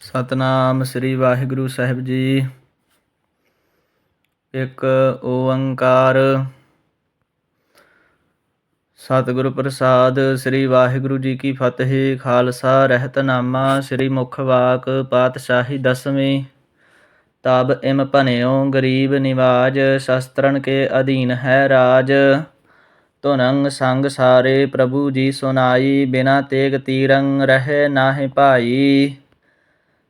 ਸਤਨਾਮ ਸ੍ਰੀ ਵਾਹਿਗੁਰੂ ਸਾਹਿਬ ਜੀ। ਇੱਕ ਓੰਕਾਰ। ਸਤਿਗੁਰ ਪ੍ਰਸਾਦ ਸ੍ਰੀ ਵਾਹਿਗੁਰੂ ਜੀ ਕੀ ਫਤਿਹ। ਖਾਲਸਾ ਰਹਿਤਨਾਮਾ ਸ੍ਰੀ ਮੁਖ ਵਾਕ ਪਾਤਸ਼ਾਹੀ ਦਸਵੀਂ। ਤਬ ਇਮ ਭਨਿਓ ਗਰੀਬ ਨਿਵਾਜ ਸ਼ਸਤਰਨ ਕੇ ਅਧੀਨ ਹੈ ਰਾਜ। ਧੁਨੰਗ ਸੰਗ ਸਾਰੇ ਪ੍ਰਭੂ ਜੀ ਸੁਨਾਈ, ਬਿਨਾ ਤੇਗ ਤੀਰੰਗ ਰਹੇ ਨਾਹਿ ਭਾਈ।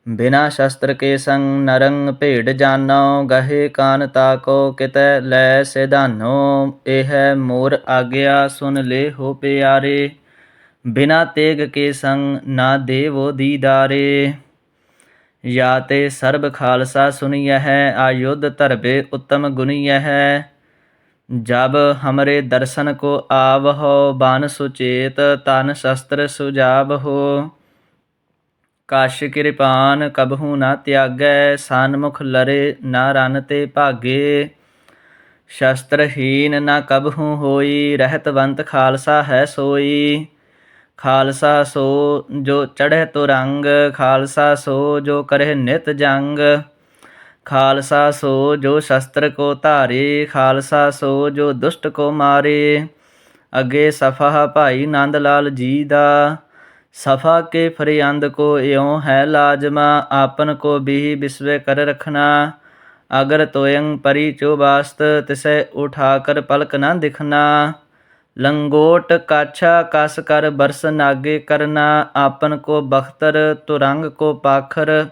ਬਿਨਾ ਸ਼ਸਤਰ ਕੇ ਸੰਗ ਨਰੰਗ ਭੇਡ ਜਾਨੋ, ਗਹੇ ਕਾਨ ਤਾਕੋ ਕਿਤੈ ਲੈ ਸਿਧਾਨੋ, ਇਹ ਮੋਰ ਆਗਿਆ ਸੁਨ ਲੈ ਹੋ ਪਿਆਰੇ, ਬਿਨਾ ਤੇਗ ਕੇ ਸੰਗ ਨਾ ਦੇਵੋ ਦੀਦਾਰੇ। ਯਾ ਤੇ ਸਰਬ ਖਾਲਸਾ ਸੁਨਿਐ ਹੈ ਆਯੁਧ ਧਰਬੇ ਉਤਮ ਗੁਨਿਐ। ਹੈ ਜਬ ਹਮਰੇ ਦਰਸ਼ਨ ਕੋ ਆਵ ਹੋ ਬਾਨ ਸੁਚੇਤ, ਤਨ ਸ਼ਸਤਰ ਸੁਜਾਬ ਹੋ ਕਾਸ਼ ਕਿਰਪਾਨ ਕਬਹੂ ਨਾ ਤਿਆਗੈ ਸਨਮੁਖ ਲਰੇ ਨਾ ਰਨ ਤੇ ਭਾਗੇ। ਸ਼ਸਤਰਹੀਨ ਨਾ ਕਬਹੂ ਹੋਈ, ਰਹਿਤਵੰਤ ਖਾਲਸਾ ਹੈ ਸੋਈ। ਖਾਲਸਾ ਸੋ ਜੋ ਚੜ੍ਹੇ ਤੁਰੰਗ, ਖਾਲਸਾ ਸੋ ਜੋ ਕਰੇ ਨਿਤ ਜੰਗ। ਖਾਲਸਾ ਸੋ ਜੋ ਸ਼ਸਤਰ ਕੋ ਧਾਰੇ, ਖਾਲਸਾ ਸੋ ਜੋ ਦੁਸ਼ਟ ਕੋ ਮਾਰੇ। ਅੱਗੇ ਸਫਾ ਭਾਈ ਨੰਦ ਲਾਲ ਜੀ ਦਾ। ਸਫਾ ਕੇ ਫਰਿਆੰਦ ਕੋ ਇਉ ਹੈ ਲਾਜਮਾ, ਆਪਨ ਕੋ ਵੀ ਬਿਸਵੇ ਕਰ ਰਖਨਾ ਅਗਰ ਤੋਯੰ ਪਰੀ ਚੋ ਬਾਸਤ ਤਿਸੈ ਉਠਾ ਕਰ ਪਲਕ ਨਾ ਦਿਖਨਾ ਲੰਗੋਟ ਕਾਛਾ ਕਸ ਕਰ ਬਰਸ ਨਾਗੇ ਕਰਨਾ। ਆਪਨ ਕੋ ਬਖਤਰ, ਤੁਰੰਗ ਕੋ ਪਾਖਰ,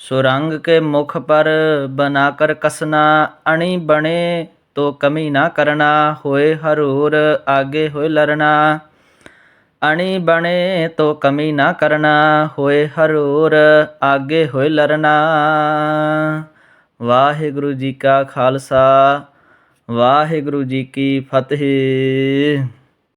ਸੁਰੰਗ ਕੇ ਮੁਖ ਪਰ ਬਨਾ ਕਰ ਕਸਨਾ। ਅਣੀ ਬਣੇ ਤੋ ਕਮੀ ਨਾ ਕਰਨਾ, ਹੋਏ ਹਰੂਰ, ਆਗੇ ਹੋਏ ਲਰਣਾ ਅਣੀ ਬਣੇ ਤੋ ਕਮੀ ਨਾ ਕਰਨਾ, ਹੋਏ ਹਰੂਰ ਆਗੇ ਹੋਏ ਲਰਣਾ ਵਾਹਿਗੁਰੂ ਜੀ ਕਾ ਖਾਲਸਾ, ਵਾਹਿਗੁਰੂ ਜੀ ਕੀ ਫਤਿਹ।